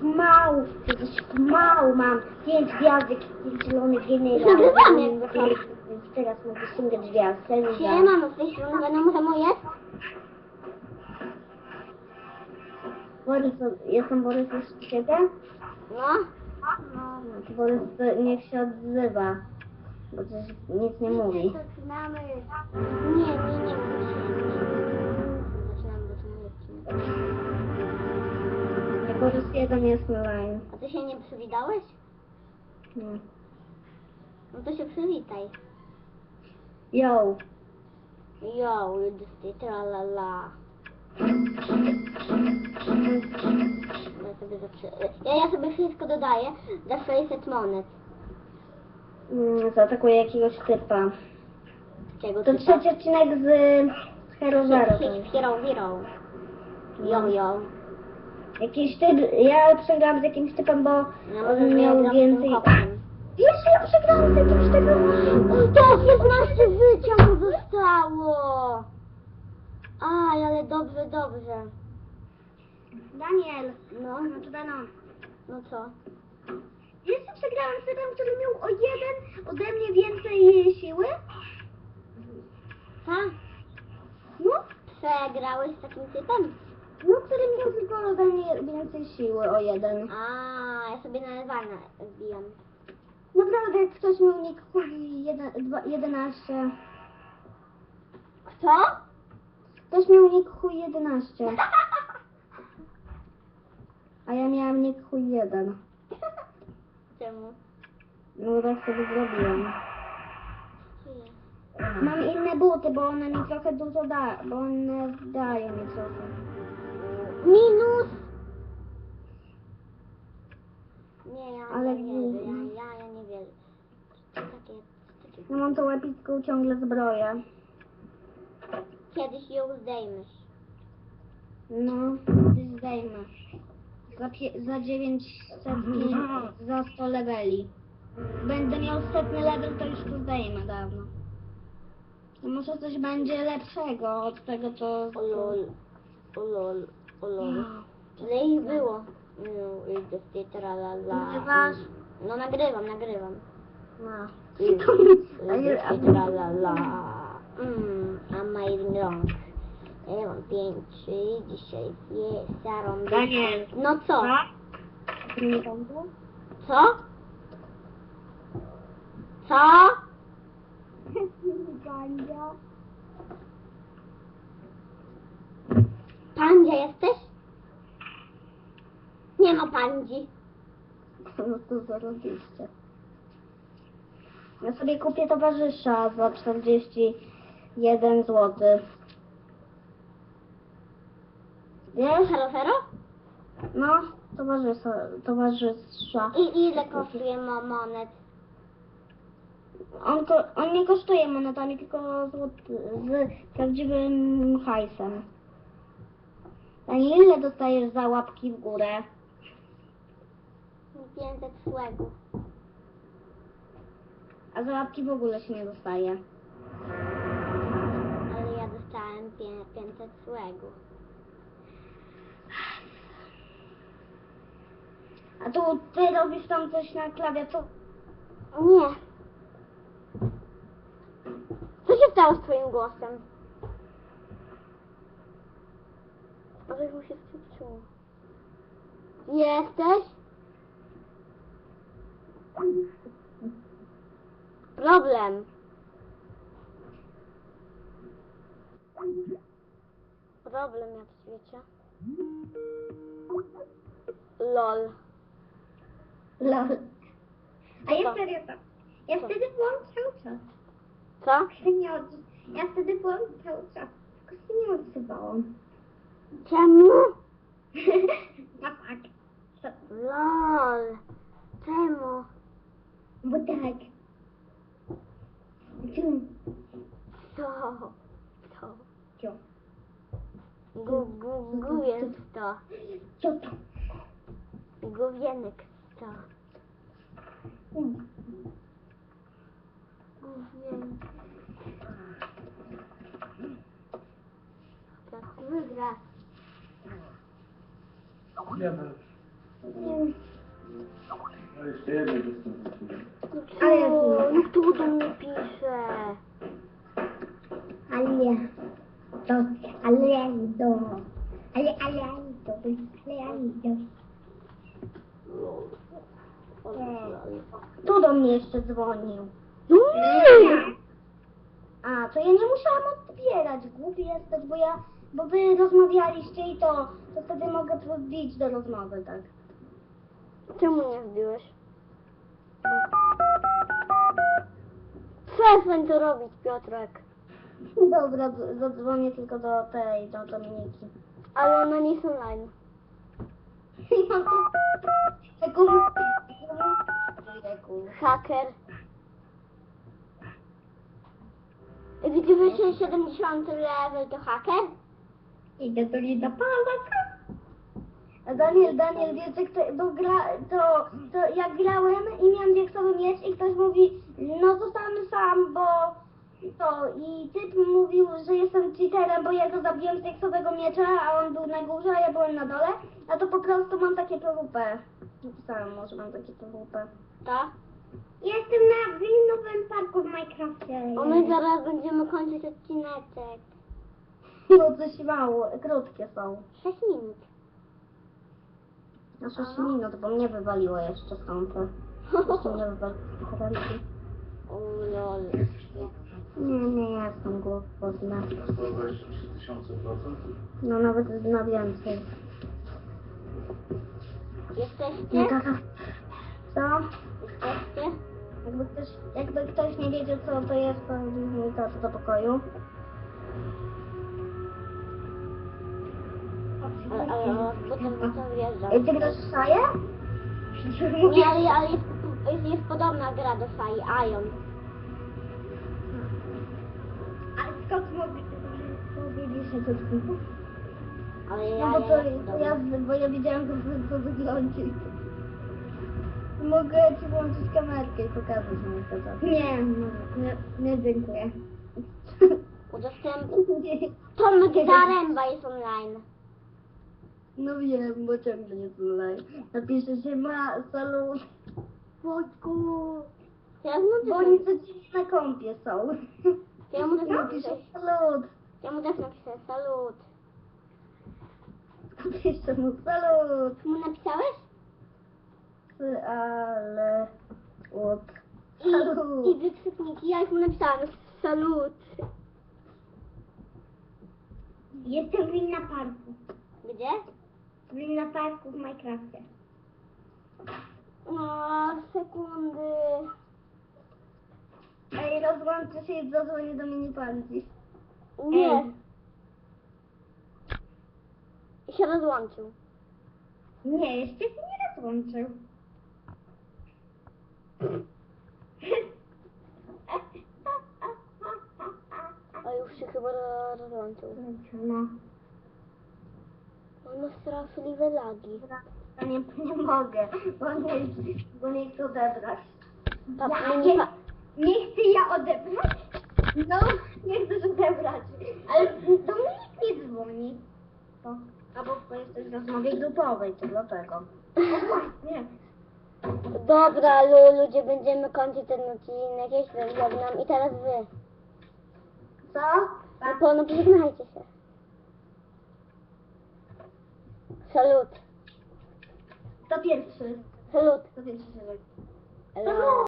Pomału, przecież pomału mam pięć gwiazdek i zielony generał. Nagrywam jakby to. Więc teraz mogę ściągać. Siema, no z tej strony będą to moje. Borys, jestem Borys u ciebie? No. No, to Borys to niech się odzywa. Bo coś nic nie mówi. Zaczynamy. Nie, nie, nie. Zaczynamy, bo to mój Borys jeden jest online. A ty się nie przywitałeś? Nie. No to się przywitaj. Yo. Yo, ludzie, tralala. Ja sobie zawsze... Ja, ja sobie wszystko dodaję za 600 monet. Mm, Zaatakuje jakiegoś typa. To typa? trzeci odcinek z Hero Zero. to jest. Hero, hero. Yo, yo. Jakiś typ, ja przegrałam z jakimś typem, bo on miał z tym więcej... Jeszcze ja przegrałam z jakimś tego... To 15 życia mu zostało! Aj, ale dobrze, dobrze. Daniel, No, no to Dano. no co? Jeszcze przegrałam z typem, który miał o jeden ode mnie więcej siły. Ha? No, Przegrałeś z takim typem? No, który miał ode mnie więcej siły o jeden. A, ja sobie na Ewana wbijam. Naprawdę, jak ktoś miał nick dwa, 11. Kto? Ktoś miał nick chuj 11. A ja miałam nick chuj 1. Czemu? No tak sobie zrobiłem. Mam inne buty, bo one mi trochę dużo da, bo one dają mi trochę. Minus! Nie, ja Ale nie wierzę, ja, ja, ja nie wierzę. To Takie, takie... Ja mam tą epicką ciągle zbroję. Kiedyś ją zdejmiesz. No, gdzieś zdejmę. Za, pie- za 900, pi- za 100 leveli. Będę miał setny level, to już to zdejmę dawno. No może coś będzie lepszego od tego, co... O lol, o lol, o lol. Ile ich było? No, i do tej tralala. Nagrywasz? No nagrywam, nagrywam. No. I do tej tralala. Mmm, amazing rąk. Ja mam pięć, dzisiaj jest zarąb. Daniel. No co? Nie? Co? Co? Pandzia jesteś? Nie ma pandzi. No to zarobiście. Ja sobie kupię towarzysza za 41 zł. Wiesz? Halo? No, towarzysza. towarzysza. I ile kosztuje mo monet? On, ko- on nie kosztuje monetami, tylko złot, z prawdziwym hajsem. A ile dostajesz za łapki w górę? 500 słegów. A za łapki w ogóle się nie dostaje. Ale ja dostałem pię- 500 słegów. A tu ty robisz tam coś na klawiaturze. Nie. Co się stało z twoim głosem? Może mu się skrzypczyło. Jesteś? Problem. Problem jak w świecie. LOL. Lol. A ja Co? wtedy tak. Ja Co? wtedy byłam cały czas. Co? Się nie od... Ja wtedy byłam cały czas. Tylko się nie odzywałam. Czemu? No tak. To- LOL. Czemu? Bo tak. Cium. Co? Co? Cium. Gu, gu, to. Co to? To. Nie No jeszcze jedno. Ale O, no tu do mnie pisze. Ale to, ale do, ale, ale, to, ale, do. Tu do mnie jeszcze dzwonił. A, to ja nie musiałam odbierać, głupi jesteś, bo ja, bo wy rozmawialiście i to, to wtedy mogę wbić do rozmowy, tak. Czemu nie wbiłeś? Przestań to robić, Piotrek. Dobra, d- zadzwonię tylko do tej, do Dominiki. Ale ona nie jest online. Taką... Ojejku. Haker. Gdy wyszedł 70 level to haker? Idę do do palaka. A Daniel, Daniel, wiesz, że kto, bo gra, to, to ja grałem i miałem diaksowy miecz i ktoś mówi, no zostanę sam, bo to i typ mówił, że jestem cheaterem, bo ja go zabiłem z diaksowego miecza, a on był na górze, a ja byłem na dole, a to po prostu mam takie PWP. Napisałem mu, że mam takie PWP. Tak. Jestem na nowym parku w Minecrafcie. O my zaraz będziemy kończyć odcineczek. No coś mało, krótkie są. 6 minut. Na 6 minut, bo mnie wywaliło jeszcze stąd. Jeszcze mnie wywaliło. O lol. Nie, nie jestem głodna. 123 tysiące procent. No nawet na więcej. Jesteście? taka... Co? Jesteście? Jakby ktoś, jakby ktoś nie wiedział co to jest, to mi to, to do pokoju. Ale, potem potem wjeżdżam. Ty grasz w Saję? Nie, ale, ale jest, jest, podobna gra do Sai, Ion. Ale skąd mogli powiedzieć, że to jest Ale ja, No bo to jest jasne, bo ja widziałam to, co wygląda. Mogę ci włączyć kamerkę i pokazać mi to. co- Nie, nie, nie dziękuję. Udostęp... Nie. Tomek Zaręba jest online. No wiem, bo ciągle nie online. Napisze się ma salut. Wojtku. Ja mu Bo też, oni codziennie na kąpie są. ja mu też napiszę. salut. Ja mu też napiszę salut. Napisze mu salut. Mu napisałeś? Ale... Od... I, Salut. i wykrzykniki. Ja już mu napisałam salut. Jestem w Lina Parku. Gdzie? W Lina Parku w Minecrafcie. No, sekundy. Ej, rozłączę się i zadzwonię do mini pandzi. Nie. Ej. I się rozłączył. Nie, jeszcze się nie rozłączył. A już się chyba ro- rozłączył. No, On ma straszliwe lagi. ja nie, nie mogę, bo nie, bo nie chcę odebrać. Ja nie, nie, nie chcę ja odebrać? No, nie chcesz odebrać. Ale do mnie nikt nie dzwoni. To, albo bo jesteś w rozmowie grupowej, to dlatego. O właśnie. Dobra, lu- ludzie, będziemy kończyć ten odcinek. Jeszcze żegnam. I teraz wy. Co? No, no pożegnajcie się. Salut. To pierwszy. Salut. To pierwszy. Elo.